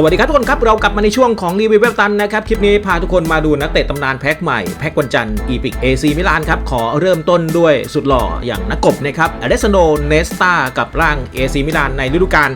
สวัสดีครับทุกคนครับ เรากลับมาในช่วงของรีวิวเว็บตันนะครับ คลิปนี้พาทุกคนมาดูนักเตะตำนานแพ็คใหม่ แพ็ควันจันทร์อีพิกเอซีมิลานครับ ขอเริ่มต้นด้วยสุดหล่ออย่างนักกบนะครับอเดสโนเนสตากับร่างเอซีมิลานในฤดูกาล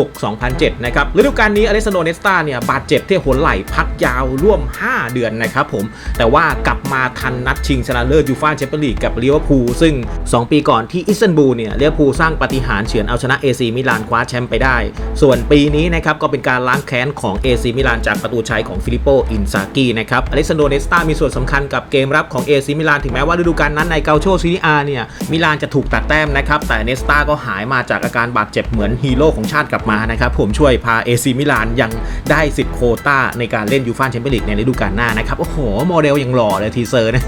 2006-2007 นะครับฤดูกาลนี้อเดสโนเนสตาเนี่ยบาดเจ็บที่หัวไหล่พักยาวร่วม 5 เดือนนะครับผม แต่ว่ากลับมาทันนัดชิงชนะเลิศยูฟ่าแชมเปี้ยนลีกกับลิเวอร์พูลซึ่ง 2 ปีก่อนที่อิสตันบูลเนี่ยลิเวอร์พูลสร้างปาฏิหารย์เฉือนเอาชนะเอซีมิลานคว้าแชมป์ไปได้ ส่วนปีนี้นะครับก็เป็นการล้างแค้นของเอซีมิลานจากประตูชัยของฟิลิปโปอินซากินะครับอเล็กซานโดเนสตามีส่วนสำคัญกับเกมรับของเอซีมิลานถึงแม้ว่าฤดูกาลนั้นในเกาโชซีรีอาเนี่ยมิลานจะถูกตัดแต้มนะครับแต่เนสตาก็หายมาจากอาการบาดเจ็บเหมือนฮีโร่ของชาติกลับมานะครับผมช่วยพาเอซีมิลานยังได้สิทธิ์โคต้าในการเล่นยูฟ่าแชมเปี้ยนลีกในฤดูกาลหน้านะครับ โอ้โห โมเดลยังหล่อเลยทีเซอร์นะ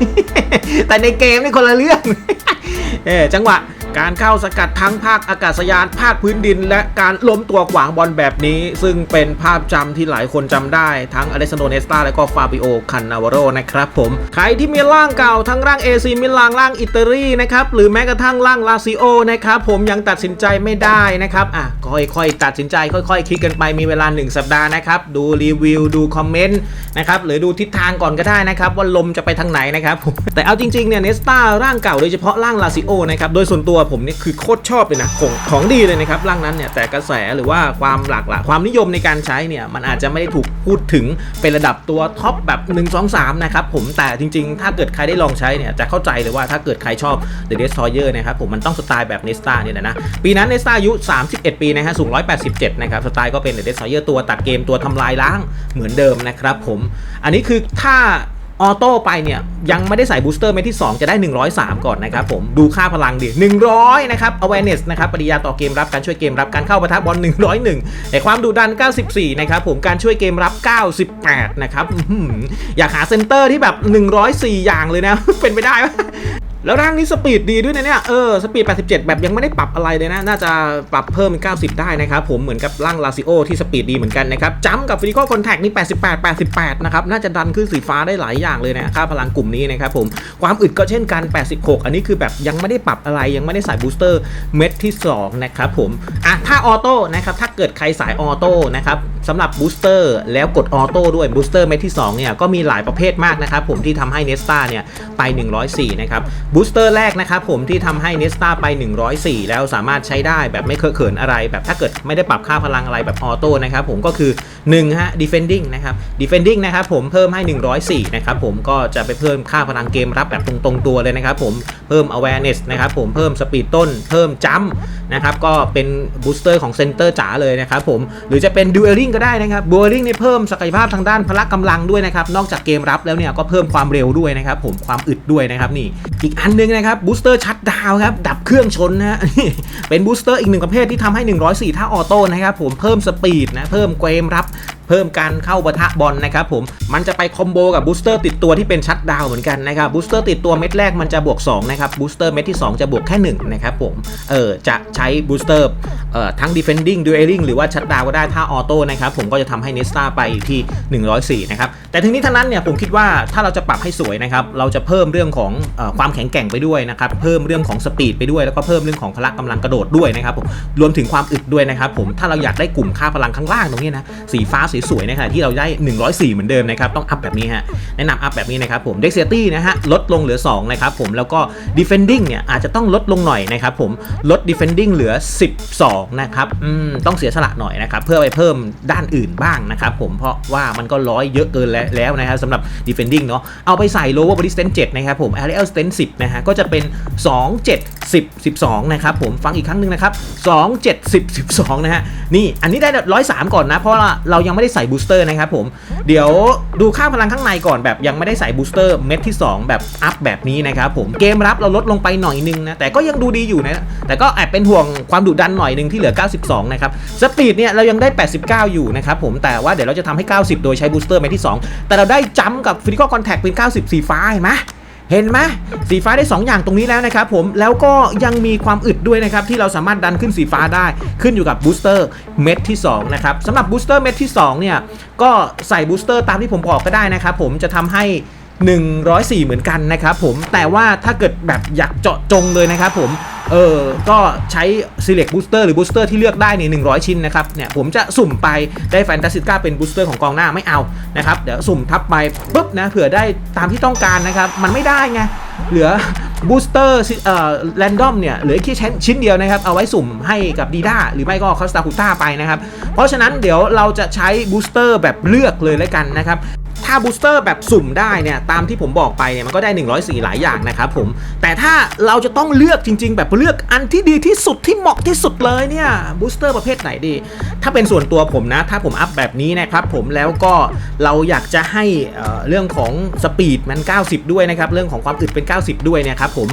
แต่ในเกมนี่คนละเรื่องเออจังหวะ การเข้าสกัดทั้งภาคอากาศยานภาคพื้นดิน และการล้มตัวขวางบอลแบบนี้ ซึ่งเป็นภาพจำที่หลายคนจำได้ ทั้งอเล็กซานโดเนสตาและก็ฟาบิโอคันนาวโรนะครับผม ใครที่มีร่างเก่าทั้งร่างเอซีมิลานร่างอิตาลีนะครับ หรือแม้กระทั่งร่างลาซิโอนะครับผมยังตัดสินใจไม่ได้นะครับอะค่อยๆ ตัดสินใจค่อยๆ คิดกันไปมีเวลา 1 สัปดาห์นะครับดูรีวิวดูคอมเมนต์นะครับหรือดูทิศทางก่อนก็ได้นะครับว่าลมจะไปทางไหนนะครับแต่เอาจริงๆเนี่ยเนสตาร่างเก่าโดยเฉพาะร่างลาซิโอนะครับโดยส่วนตัวผมเนี่ยคือโคตรชอบเลยนะของของดีเลยนะครับร่างนั้นเนี่ยแต่กระแสหรือว่าความหลากหลายความนิยมในการใช้เนี่ยมันอาจจะไม่ได้ถูกพูดถึงเป็นระดับตัวท็อปแบบ1 2 3นะครับผมแต่จริง ๆ ถ้าเกิดใครได้ลองใช้เนี่ยจะเข้าใจเลยว่าถ้าเกิดใครชอบ The Destroyer นะครับผมมันต้องสไตล์แบบเนสตาเนี่ยนะนะปีนั้นเนสตาอายุ 31 ปีนะฮะสูง 187 นะครับสไตล์ก็เป็น The Destroyer ตัวตัดเกมตัวทำลายล้างเหมือนเดิมนะครับผมอันนี้คือถ้า ออโต้ไปเนี่ย ยังไม่ได้ใส่บูสเตอร์เม็ดที่ 2 จะได้ 103 ก่อนนะครับผมดูค่าพลังดิ100 นะครับ awareness นะครับปริยาต่อเกมรับการช่วยเกมรับการเข้าปะทะบอล 101 แต่ความดุดัน 94 นะครับผมการช่วยเกมรับ 98 นะครับอยากหาเซนเตอร์ที่แบบ 104 อย่างเลยนะ เป็นไปได้ไหม แล้วร่างนี้สปีดดีด้วยนะเนี่ย เออ สปีด 87 แบบยังไม่ได้ปรับอะไรเลยนะ น่าจะปรับเพิ่มเป็น 90 ได้นะครับ ผมเหมือนกับร่างลาซิโอที่สปีดดีเหมือนกันนะครับจัมกับฟิลิโกคอนแทคนี่ 88 88 นะครับ น่าจะดันขึ้นสีฟ้าได้หลายอย่างเลยนะค่าพลังกลุ่มนี้นะครับผม ความอึดก็เช่นกัน 86 อันนี้คือแบบยังไม่ได้ปรับอะไร ยังไม่ได้ใส่บูสเตอร์เม็ดที่ 2 นะครับผม อะ ถ้าออโต้นะครับ ถ้าเกิดใครสายออโต้นะครับสำหรับบูสเตอร์แล้วกดออโต้ด้วยบูสเตอร์เม็ดที่2เนี่ยก็มีหลายประเภทมากนะครับผมที่ทำให้เนสตาเนี่ยไป 104 นะครับบูสเตอร์แรกนะครับผมที่ทำให้เนสตาไป 104 แล้วสามารถใช้ได้แบบไม่เคอะเขินอะไร แบบถ้าเกิดไม่ได้ปรับค่าพลังอะไรแบบออโต้นะครับผมก็คือ1ฮะ defending นะครับ defending นะครับผมเพิ่มให้ 104 นะครับผมก็จะไปเพิ่มค่าพลังเกมรับแบบตรงๆตัวเลยนะครับผมเพิ่ม awareness นะครับผมเพิ่มสปีดต้น เพิ่มจัมนะครับก็เป็นบูสเตอร์ของเซนเตอร์จ๋าเลยนะครับผมหรือจะเป็น dueling ก็ได้นะครับ dueling นี่เพิ่มศักยภาพทางด้านพละกำลังด้วยนะครับนอกจากเกมรับแล้วเนี่ยก็เพิ่มความเร็วด้วยนะครับผมความอึดด้วยนะครับนี่อีกอันหนึงนะครับบูสเตอร์ชัดดาวครับดับเครื่องชนนะฮะนี่เป็นบูสเตอร์อีกหนึ่งประเภทที่ทำให้ 104 ถ้าออโต้นะครับผมเพิ่มสปีดนะเพิ่มเกมรับเพิ่มการเข้าปะทะบอลนะครับผมมันจะไปคอมโบกับบูสเตอร์ติดตัวที่เป็นชัดดาวเหมือนกันนะครับบูสเตอร์ติดตัวเม็ดแรกมันจะบวก2นะครับบูสเตอร์เม็ดที่ 2 จะบวกแค่1นะครับผมเออจะใช้บูสเตอร์เอ่อทั้ง defending dueling หรือว่าชัดดาวก็ได้ถ้าออโต้นะครับผมก็จะทำให้เนสตาไปที่ 104นะครับแต่ทั้งนี้ทั้งนั้นเนี่ยผมคิดว่าถ้าเราจะปรับให้สวยนะครับเราจะเพิ่มเรื่องของเออความแข็งแกร่งไปด้วยนะครับเพิ่มเรื่องของสปีดไปด้วยแล้วก็เพิ่มเรื่องของพละกำลังกระโดดด้วยนะครับผมรวมถึงความอึดด้วยนะครับผมถ้าเราอยากได้กลุ่มค่าพลังข้างล่างตรงนี้นะสีฟ้าสสวยๆนะครับที่เราได้ 104 เหมือนเดิมนะครับต้องอัพแบบนี้ฮะแนะนำอัพแบบนี้นะครับผม Dexterity นะฮะลดลงเหลือ2นะครับผมแล้วก็ Defending เนี่ยอาจจะต้องลดลงหน่อยนะครับผมลด Defending เหลือ 12 นะครับอืมต้องเสียสละหน่อยนะครับเพื่อไปเพิ่มด้านอื่นบ้างนะครับผมเพราะว่ามันก็ร้อยเยอะเกินแล้วนะครับสำหรับ Defending เนาะเอาไปใส่ Lower Body Strength 7นะครับผม Aerial Strength 10นะฮะก็จะเป็น 2 7 10 12 นะครับผมฟังอีกครั้งหนึ่งนะครับ2 7 10 12 นะฮะนี่อันนี้ได้103 ก่อนนะเพราะเรายังไม่ได้ได้ใส่บูสเตอร์นะครับผม เดี๋ยวดูค่าพลังข้างในก่อนแบบยังไม่ได้ใส่บูสเตอร์เม็ดที่ 2 แบบอัพแบบนี้นะครับผม เกมรับเราลดลงไปหน่อยนึงนะ แต่ก็ยังดูดีอยู่นะ แต่ก็แอบเป็นห่วงความดุดันหน่อยนึงที่เหลือ 92 นะครับ สปีดเนี่ยเรายังได้ 89 อยู่นะครับผม แต่ว่าเดี๋ยวเราจะทำให้ 90 โดยใช้บูสเตอร์เม็ดที่ 2 แต่เราได้จัมกับฟิสิกอลคอนแทคเป็น 90 สีฟ้าเห็นไหม เห็นไหมสีฟ้าได้ 2 อย่างตรงนี้แล้วนะครับผมแล้วก็ยังมีความอึดด้วยนะครับที่เราสามารถดันขึ้นสีฟ้าได้ขึ้นอยู่กับบูสเตอร์เม็ดที่2นะครับสำหรับบูสเตอร์เม็ดที่2เนี่ยก็ใส่บูสเตอร์ตามที่ผมบอกก็ได้นะครับผมจะทำให้ 104 เหมือนกันนะครับผมแต่ว่าถ้าเกิดแบบอยากเจาะจงเลยนะครับผมเออก็ใช้ select booster หรือ booster ที่เลือกได้เนี่ย100 ชิ้นนะครับเนี่ยผมจะสุ่มไปได้แฟนตาซิก้าเป็น booster ของกองหน้าไม่เอานะครับเดี๋ยวสุ่มทับไปปุ๊บนะเผื่อได้ตามที่ต้องการนะครับมันไม่ได้ไงเหลือบูสเตอร์เอ่อแรนดอมเนี่ยเหลือแค่ชิ้นชิ้นเดียวนะครับ เอาไว้สุ่มให้กับดีด้าหรือไม่ก็คอสตาคูต้าไปนะครับ เพราะฉะนั้นเดี๋ยวเราจะใช้บูสเตอร์แบบเลือกเลยแล้วกันนะครับ ถ้าบูสเตอร์แบบสุ่มได้เนี่ยตามที่ผมบอกไปเนี่ยมันก็ได้ 104 หลายอย่างนะครับผม แต่ถ้าเราจะต้องเลือกจริง ๆ แบบเลือกอันที่ดีที่สุดที่เหมาะที่สุดเลยเนี่ยบูสเตอร์ประเภทไหนดี ถ้าเป็นส่วนตัวผมนะ ถ้าผมอัพแบบนี้นะครับผมแล้วก็เราอยากจะให้เรื่องของสปีดมัน 90 ด้วยนะครับ เรื่องของความอึดเป็น 90 ด้วยเนะครับผม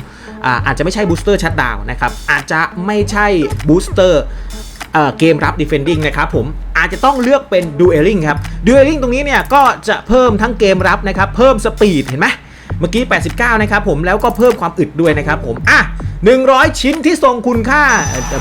อาจจะไม่ใช่บูสเตอร์ชัดดาวนะครับอาจจะไม่ใช่บูสเตอร์เกมรับ defending นะครับผม อาจจะต้องเลือกเป็น dueling ครับ dueling ตรงนี้เนี่ยก็จะเพิ่มทั้งเกมรับนะครับ เพิ่มสปีดเห็นไหมเมื่อกี้ 89 นะครับผมแล้วก็เพิ่มความอึดด้วยนะครับผมอะ 100 ชิ้นที่ทรงคุณค่า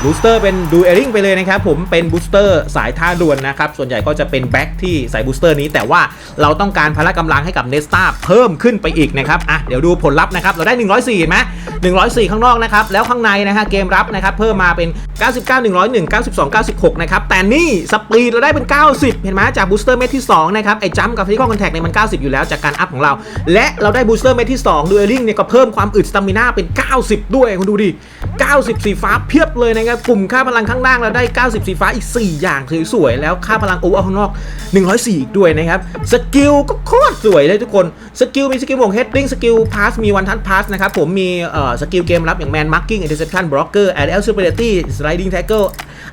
บูสเตอร์เป็นดูเอริงไปเลยนะครับ ผมเป็นบูสเตอร์สายท่าด่วนนะครับ ส่วนใหญ่ก็จะเป็นแบ็คที่ใส่บูสเตอร์นี้ แต่ว่าเราต้องการพละกำลังให้กับเนสตาเพิ่มขึ้นไปอีกนะครับอะเดี๋ยวดูผลลัพธ์นะครับ เราได้ 104เห็นไหม104 ข้างนอกนะครับ แล้วข้างในนะฮะเกมรับนะครับ เพิ่มมาเป็น 99 101 92 96 นะครับ แต่นี่สปีดเราได้เป็น 90 เห็นไหมจากบูสเตอร์เม็ดที่2นะครับไอ้จัมกับฟิสิคอลคอนแทคเนี่ยมัน 90 อยู่แล้วจากการอัพของเรา และเราได้บูสเตอร์เม็ดที่2ดูเอลิงเนี่ยก็เพิ่มความอึดสตามิน่าเป็น 90 ด้วยคุณดูดิ 90 สีฟ้าเพียบเลยนะครับ กลุ่มค่าพลังข้างล่างเราได้ 90 สีฟ้าอีก 4 อย่างสวยๆ แล้วค่าพลังโอเวอร์ข้างนอก 104 อีกด้วยนะครับ สกิลก็โคตรสวยเลยทุกคน สกิลมีสกิลบวกเฮดดิ้ง สกิลพาสมีวันทันพาสนะครับ ผมมีเอ่อสกิลเกมรับอย่างแมนมาร์กิ้งอินเตอร์เซปชันบล็อกเกอร์แอดเอลซูเปอร์เดตี้สไลดิ้งแท็กเกิล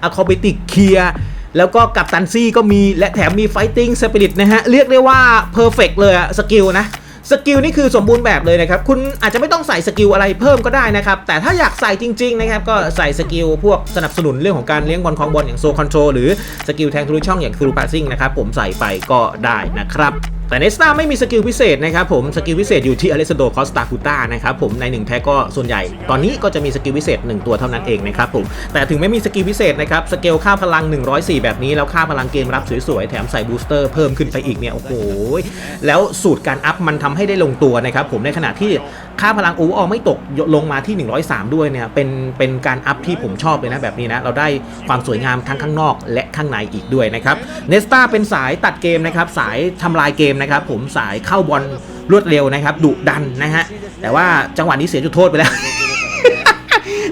อะคอเบติกเคลียแล้วก็กับตันซี่ก็มีและแถมมีไฟติ้งสปิริตนะฮะ เรียกได้ว่าเพอร์เฟกเลยอะสกิลนะ สกิลนี่คือสมบูรณ์แบบเลยนะครับคุณอาจจะไม่ต้องใส่สกิลอะไรเพิ่มก็ได้นะครับแต่ถ้าอยากใส่จริงๆนะครับก็ใส่สกิลพวกสนับสนุนเรื่องของการเลี้ยงบอลคองบอลอย่างโซคอนโทรหรือสกิลแทงทะลุช่องอย่างทรูพาสซิ่งนะครับผมใส่ไปก็ได้นะครับ แต่เนสตาไม่มีสกิลพิเศษนะครับผมสกิลพิเศษอยู่ที่อเลสโดคอสตาคูต้านะครับผมใน1แพ็กก็ส่วนใหญ่ ตอนนี้ก็จะมีสกิลพิเศษ 1 ตัวเท่านั้นเองนะครับผมแต่ถึงไม่มีสกิลพิเศษนะครับสเกลค่าพลัง 104 แบบนี้แล้วค่าพลังเกมรับสวยๆแถมใส่บูสเตอร์เพิ่มขึ้นไปอีกเนี่ยโอ้โหแล้วสูตรการอัพมันทำให้ได้ลงตัวนะครับผมในขณะที่ ค่าพลังโอเวอร์ไม่ตกลงมาที่ 103 ด้วยเนี่ยเป็นเป็นการอัพที่ผมชอบเลยนะแบบนี้นะเราได้ความสวยงามทั้งข้างนอกและข้างในอีกด้วยนะครับเนสตาเป็นสายตัดเกมนะครับสายทำลายเกมนะครับผมสายเข้าบอลรวดเร็วนะครับดุดันนะฮะแต่ว่าจังหวะนี้เสียจุดโทษไปแล้ว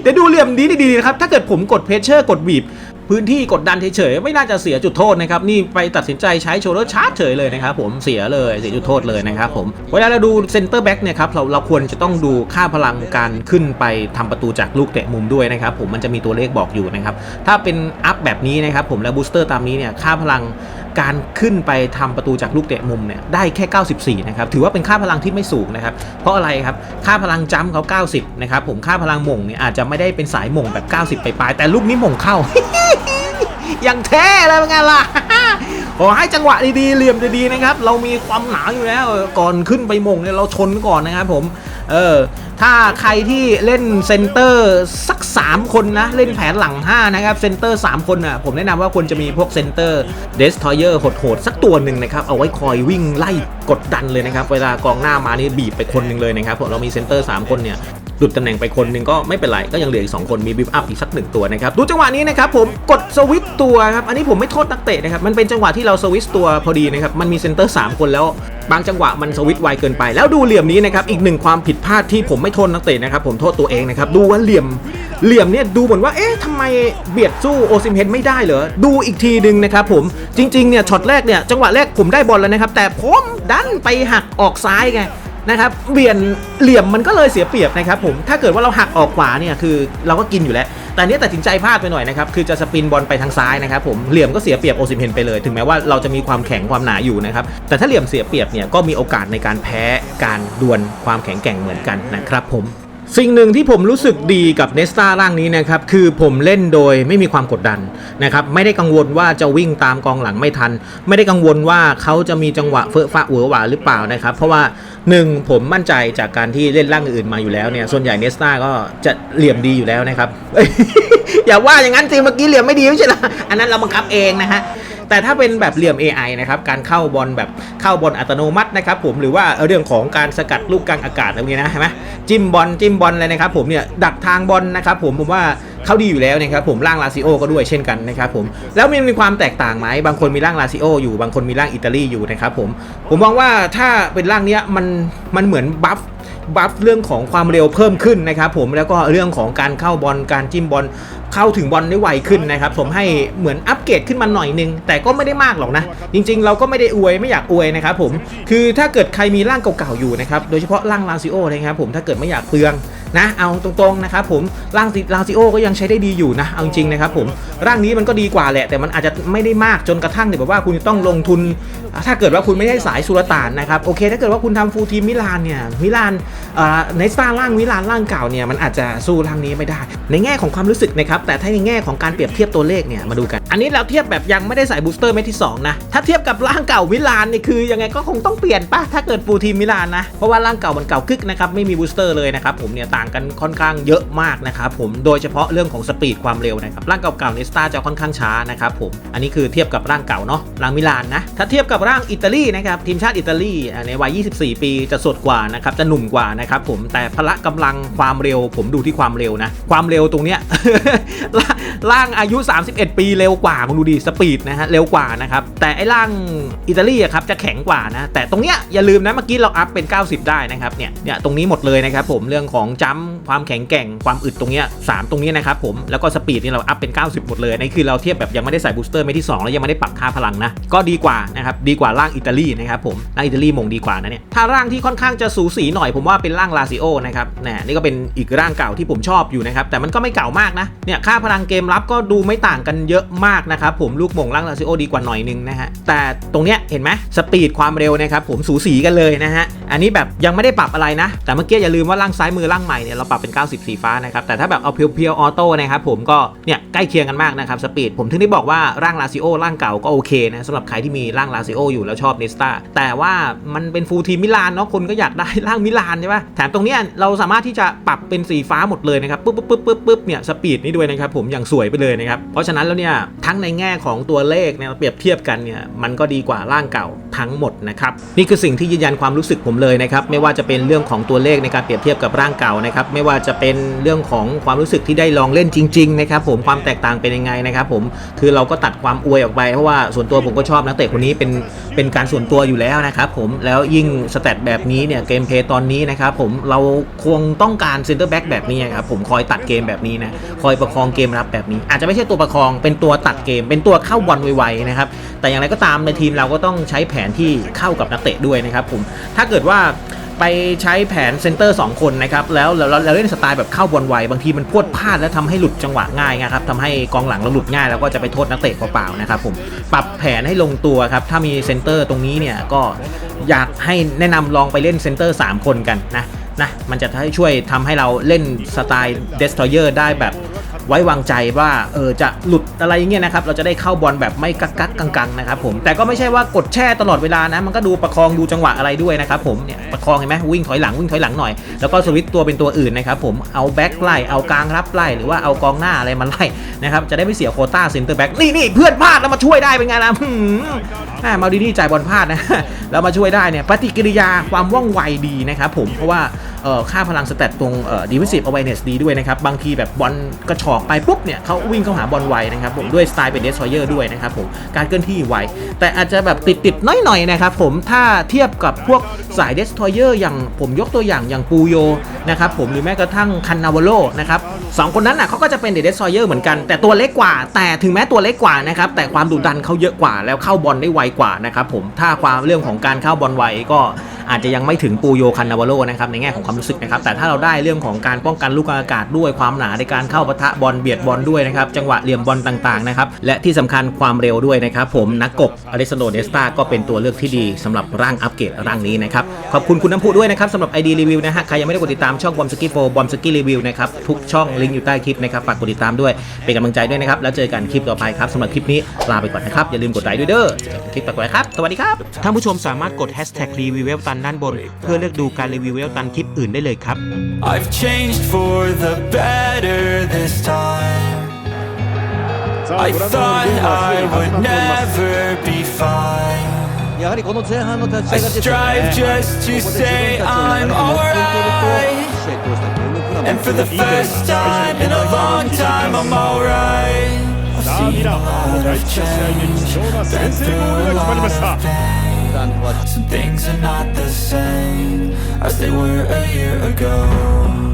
เดี๋ยวดูเหลี่ยมดีดีๆนะครับถ้าเกิดผมกดเพชเชอร์กดบีบ พื้นที่กดดันเฉยๆไม่น่าจะเสียจุดโทษนะครับนี่ไปตัดสินใจใช้โชว์เลอร์ชาร์จเฉยเลยนะครับผมเสียเลยเสียจุดโทษเลยนะครับผมเวลาเราดูเซนเตอร์แบ็กเนี่ยครับเราเราควรจะต้องดูค่าพลังการขึ้นไปทำประตูจากลูกเตะมุมด้วยนะครับผมมันจะมีตัวเลขบอกอยู่นะครับถ้าเป็นอัพแบบนี้นะครับผมและบูสเตอร์ตามนี้เนี่ยค่าพลัง การขึ้นไปทำประตูจากลูกเตะมุมเนี่ยได้แค่ 94 นะครับ ถือว่าเป็นค่าพลังที่ไม่สูงนะครับ เพราะอะไรครับ ค่าพลังจ้ำเขา 90 นะครับ ผมค่าพลังหม่งเนี่ยอาจจะไม่ได้เป็นสายหม่งแบบ 90 ไปปลายแต่ลูกนี้หม่งเข้า อย่างแท้เลยเป็นไงล่ะ ขอให้จังหวะดีๆเหลี่ยมดีๆนะครับ เรามีความหนาอยู่แล้วก่อนขึ้นไปมงเนี่ยเราชนก่อนนะครับผม เออ ถ้าใครที่เล่นเซนเตอร์สัก 3 คนนะ เล่นแผนหลัง 5 นะครับเซนเตอร์ 3 คนอะผมแนะนำว่าควรจะมีพวกเซนเตอร์เดสทอยเออร์โหดๆสักตัวหนึ่งนะครับ เอาไว้คอยวิ่งไล่กดดันเลยนะครับ เวลากองหน้ามานี่บีบไปคนหนึ่งเลยนะครับผมเรามีเซนเตอร์ 3 คนเนี่ย หลุดตำแหน่งไปคนหนึ่งก็ไม่เป็นไร ก็ยังเหลืออีก 2 คนมีบิฟอัพอีกสักหนึ่งตัวนะครับ ดูจังหวะนี้นะครับผมกดสวิตตัวครับ อันนี้ผมไม่โทษนักเตะนะครับ มันเป็นจังหวะที่เราสวิตตัวพอดีนะครับ มันมีเซนเตอร์ 3 คนแล้ว บางจังหวะมันสวิตไวเกินไป แล้วดูเหลี่ยมนี้นะครับ อีกหนึ่งความผิดพลาดที่ผมไม่โทษนักเตะนะครับ ผมโทษตัวเองนะครับ ดูว่าเหลี่ยมเหลี่ยมเนี่ยดูเหมือนว่า เอ๊ะทำไมเบียดสู้โอซิมเฮนไม่ได้เหรอ ดูอีกทีหนึ่งนะครับผม จริงๆ เนี่ย ช็อตแรกเนี่ย จังหวะแรกผมได้บอลแล้วนะครับ แต่ผมดันไปหักออกซ้ายไง นะครับเบี่ยนเหลี่ยมมันก็เลยเสียเปรียบนะครับผมถ้าเกิดว่าเราหักออกขวาเนี่ยคือเราก็กินอยู่แล้ว แต่เนี้ยตัดสินใจพลาดไปหน่อยนะครับคือจะสปินบอลไปทางซ้ายนะครับผมเหลี่ยมก็เสียเปรียบโอซิมเฮนไปเลย ถึงแม้ว่าเราจะมีความแข็งความหนาอยู่นะครับแต่ถ้าเหลี่ยมเสียเปรียบเนี่ยก็มีโอกาสในการแพ้การดวลความแข็งแกร่งเหมือนกันนะครับผม สิ่งหนึ่งที่ผมรู้สึกดีกับเนสตาร่างนี้นะครับคือผมเล่นโดยไม่มีความกดดันนะครับไม่ได้กังวลว่าจะวิ่งตามกองหลังไม่ทัน ไม่ได้กังวลว่าเขาจะมีจังหวะเฟอะฟะเหวอหวาหรือเปล่านะครับ เพราะว่าหนึ่งผมมั่นใจจากการที่เล่นร่างอื่นมาอยู่แล้วเนี่ยส่วนใหญ่เนสตาก็จะเหลี่ยมดีอยู่แล้วนะครับอย่าว่าอย่างนั้นสิเมื่อกี้เหลี่ยมไม่ดีไม่ใช่หรออันนั้นเราบังคับเองนะฮะ แต่ถ้าเป็นแบบเหลี่ยม AI นะครับการเข้าบอลแบบเข้าบอลอัตโนมัตินะครับผมหรือว่าเรื่องของการสกัดลูกกลางอากาศอะไรพวกนี้นะเห็นไหมจิ้มบอลจิ้มบอลอะไรนะครับผมเนี่ยดักทางบอลนะครับผมผมว่าเขาดีอยู่แล้วนะครับผมร่างลาซิโอก็ด้วยเช่นกันนะครับผมแล้วมันมีความแตกต่างไหมบางคนมีร่างลาซิโออยู่บางคนมีร่างอิตาลีอยู่นะครับผมผมมองว่าถ้าเป็นร่างเนี้ยมันมันเหมือนบัฟ บัฟเรื่องของความเร็วเพิ่มขึ้นนะครับผมแล้วก็เรื่องของการเข้าบอลการจิ้มบอลเข้าถึงบอลได้ไวขึ้นนะครับผมให้เหมือนอัปเกรดขึ้นมาหน่อยนึง แต่ก็ไม่ได้มากหรอกนะ จริง ๆ เราก็ไม่ได้อวยไม่อยากอวยนะครับผมคือถ้าเกิดใครมีร่างเก่าๆอยู่นะครับโดยเฉพาะร่างลาซิโอนะครับผมถ้าเกิดไม่อยากเปลือง นะเอาตรงๆนะครับผมร่างลาซิโอก็ยังใช้ได้ดีอยู่นะเอาจริงนะครับผมร่างนี้มันก็ดีกว่าแหละ แต่มันอาจจะไม่ได้มากจนกระทั่งแบบว่าคุณจะต้องลงทุน ถ้าเกิดว่าคุณไม่ได้สายสุลต่านนะครับโอเค ถ้าเกิดว่าคุณทำฟูลทีมมิลานเนี่ยมิลานในสตาร์ร่างมิลานร่างเก่าเนี่ยมันอาจจะสู้ร่างนี้ไม่ได้ ในแง่ของความรู้สึกนะครับแต่ถ้าในแง่ของการเปรียบเทียบตัวเลขเนี่ยมาดูกัน อันนี้เราเทียบแบบยังไม่ได้ใส่บูสเตอร์เม็ดที่ 2 นะ ถ้าเทียบกับร่างเก่ามิลานนี่คือยังไงก็คงต้องเปลี่ยนป่ะถ้าเกิดฟูลทีมมิลานนะ เพราะว่าร่างเก่ามันเก่ากึกนะครับ ไม่มีบูสเตอร์เลยนะครับผมเนี่ยต่างกันค่อนข้างเยอะมากนะครับผมโดยเฉพาะเรื่องของสปีดความเร็วนะครับร่างเก่าๆเนสตาจะค่อนข้างช้านะครับผมอันนี้คือเทียบกับร่างเก่าเนาะร่างมิลานนะถ้าเทียบกับร่างอิตาลีนะครับทีมชาติอิตาลีในวัย 24 ปีจะสดกว่านะครับจะหนุ่มกว่านะครับผมแต่พละกำลังความเร็ว ผมดูที่ความเร็วนะความเร็วตรงเนี้ยร่างอายุ 31 ปีเร็วกว่ามึงดูดิสปีดนะฮะเร็วกว่านะครับแต่ไอ้ร่างอิตาลีอะครับจะแข็งกว่านะแต่ตรงเนี้ยอย่าลืมนะเมื่อกี้เราอัพเป็น 90 ได้นะครับเนี่ยเนี่ยตรงนี้หมดเลยนะครับผมเรื่องของจัมความแข็งแกร่งความอึดตรงเนี้ยสามตรงนี้นะครับผมแล้วก็สปีดนี่เราอัพเป็น 90 หมดเลยนี่คือเราเทียบแบบยังไม่ได้ใส่บูสเตอร์ไม่ที่ 2 แล้วยังไม่ได้ปรับค่าพลังนะก็ดีกว่านะครับดีกว่าร่างอิตาลีนะครับผมร่างอิตาลีมงดีกว่านะเนี่ยถ้าร่างที่ค่อนข้างจะสูสีหน่อยผมว่าเป็นร่างลาซิโอนะครับนนี่ก็เป็นอีกร่างเก่าที่ผมชอบอยู่นะครับแต่มันก็ไม่เก่ามากนะเนี่ยค่าพลังเกมรับก็ดูไม่ต่างกันเยอะมากนะครับผมลูกมงร่างลาซิโอดีกว่าหน่อยนึงนะฮะแต่ตรงเนี้ยเห็นไหมสปีดความเร็วนะครับผมสูสีกันเลยนะฮะอันนี้แบบยังไม่ได้ปรับอะไรนะ แต่เมื่อกี้อย่าลืมว่าร่างซ้ายมือร่างใหม่เนี่ยเราปรับเป็น 90 สีฟ้านะครับแต่ถ้าแบบเอาเพียวๆออโต้นะครับผมก็เนี่ยใกล้เคียงกันมากนะครับสปีดผมถึงได้บอกว่าร่างลาซิโอร่างเก่าก็โอเคนะสำหรับใครที่มีร่างลาซิโออยู่แล้วชอบเนสตาแต่ว่ามันเป็นฟูลทีมมิลานเนาะคนก็อยากได้ร่างมิลานใช่ปะแถมตรงเนี้ยเราสามารถที่จะปรับเป็นสีฟ้าหมดเลยนะครับปุ๊บปุ๊บปุ๊บปุ๊บปุ๊บเนี่ยสปีดนี่ด้วยนะครับผมอย่างสวยไปเลยนะครับเพราะฉะนั้นแล้วเนี่ยทั้งในแง่ของตัวเลขเนี่ยเปรียบเทียบกันเนี่ยมันก็ดีกว่าร่างเก่า ทั้งหมดนะครับนี่คือสิ่งที่ยืนยันความรู้สึกผมเลยนะครับไม่ว่าจะเป็นเรื่องของตัวเลขในการเปรียบเทียบกับร่างเก่านะครับไม่ว่าจะเป็นเรื่องของความรู้สึกที่ได้ลองเล่นจริงๆนะครับผมความแตกต่างเป็นยังไงนะครับผมคือเราก็ตัดความอวยออกไป เพราะว่าส่วนตัวผมก็ชอบนักเตะคนนี้เป็นเป็นการส่วนตัวอยู่แล้วนะครับผมแล้วยิ่งสแตทแบบนี้เนี่ยเกมเพย์ตอนนี้นะครับผมเราคงต้องการเซนเตอร์แบ็กแบบนี้ครับผมคอยตัดเกมแบบนี้นะคอยประคองเกมรับแบบนี้ อาจจะไม่ใช่ตัวประคองเป็นตัวตัดเกม เป็นตัวเข้าบอลไวๆนะครับแต่อย่างไรก็ตามในทีมเราก็ต้องใช้แผนที่เข้ากับนักเตะด้วยนะครับผมถ้าเกิดว่าไปใช้แผนเซนเตอร์ 2 คนนะครับแล้วเราเล่นสไตล์แบบเข้าบอลไวบางทีมันพวดพลาดแล้วทำให้หลุดจังหวะง่ายนะครับทำให้กองหลังเราหลุดง่ายแล้วก็จะไปโทษนักเตะเปล่าๆนะครับผมปรับแผนให้ลงตัวครับถ้ามีเซนเตอร์ตรงนี้เนี่ยก็อยากให้แนะนำลองไปเล่นเซนเตอร์ 3 คนกันนะนะมันจะให้ช่วยทำให้เราเล่นสไตล์เดสทอยเออร์ได้แบบ ไว้วางใจว่าเออจะหลุดอะไรเงี้ยนะครับเราจะได้เข้าบอลแบบไม่กักกักกังกังนะครับผมแต่ก็ไม่ใช่ว่ากดแช่ตลอดเวลานะมันก็ดูประคองดูจังหวะอะไรด้วยนะครับผมเนี่ยประคองเห็นไหมวิ่งถอยหลังวิ่งถอยหลังหน่อยแล้วก็สวิตตัวเป็นตัวอื่นนะครับผมเอาแบ็คไล่เอากลางรับไล่หรือว่าเอากองหน้าอะไรมาไล่นะครับจะได้ไม่เสียโคต้าเซนเตอร์แบ็กนี่นี่เพื่อนพลาดแล้วมาช่วยได้เป็นไงล่ะหืมอ่ามาดีนี่จ่ายบอลพลาดนะแล้วมาช่วยได้เนี่ยปฏิกิริยาความว่องไวดีนะครับผมเพราะว่าค่าพลังสเตตตรงเอ่อ defensive awareness ดีด้วยนะครับ บางทีแบบบอลกระชอกไปปุ๊บเนี่ยเขาวิ่งเข้าหาบอลไวนะครับผมด้วยสไตล์เป็น destroyer ด้วยนะครับผมการเคลื่อนที่ไว แต่อาจจะแบบติดติดน้อยหน่อยๆนะครับผมถ้าเทียบกับพวกสาย destroyer อย่างผมยกตัวอย่างอย่างปูโยนะครับผมหรือแม้กระทั่งคันนาวโลนะครับสองคนนั้นน่ะเขาก็จะเป็น destroyer เหมือนกัน แต่ตัวเล็กกว่า แต่ถึงแม้ตัวเล็กกว่านะครับแต่ความดุดันเขาเยอะกว่าแล้วเข้าบอลได้ไวกว่านะครับผมถ้าความเรื่องของการเข้าบอลไวก็ อาจจะยังไม่ถึงปูโยคันนาวโรนะครับในแง่ของความรู้สึกนะครับแต่ถ้าเราได้เรื่องของการป้องกันลูกอากาศด้วยความหนาในการเข้าปะทะบอลเบียดบอลด้วยนะครับจังหวะเหลี่ยมบอลต่างๆนะครับและที่สำคัญความเร็วด้วยนะครับผมนักกบอเลสโนเนสตาก็เป็นตัวเลือกที่ดีสำหรับร่างอัปเกรดร่างนี้นะครับขอบคุณคุณน้ำพุด้วยนะครับสำหรับ ID รีวิวนะฮะใครยังไม่ได้กดติดตามช่องบอมสกี้โฟบอมสกี้รีวิวนะครับทุกช่องลิงก์อยู่ใต้คลิปนะครับฝากกดติดตามด้วยเป็นกำลังใจด้วยนะครับแล้วเจอกันคลิปต่อไปครับสำหรับคลิปนี้ลาไปก่อนนะครับอย่าลืมกดไลค์ด้วยเด้อคลิปต่อไปครับสวัสดีครับท่านผู้ชมสามารถกดแฮชแท็กรีวิวเวลตันด้านบน เพื่อเลือกดูการรีวิวเวลตันคลิปอื่นได้เลยครับ I've changed for the better this time I thought I would never be fine I strive just to say I'm alright And for the first time in a long time I'm alright I've seen a lot of change Been through a lot of pain done what Some things are not the same As they were a year ago.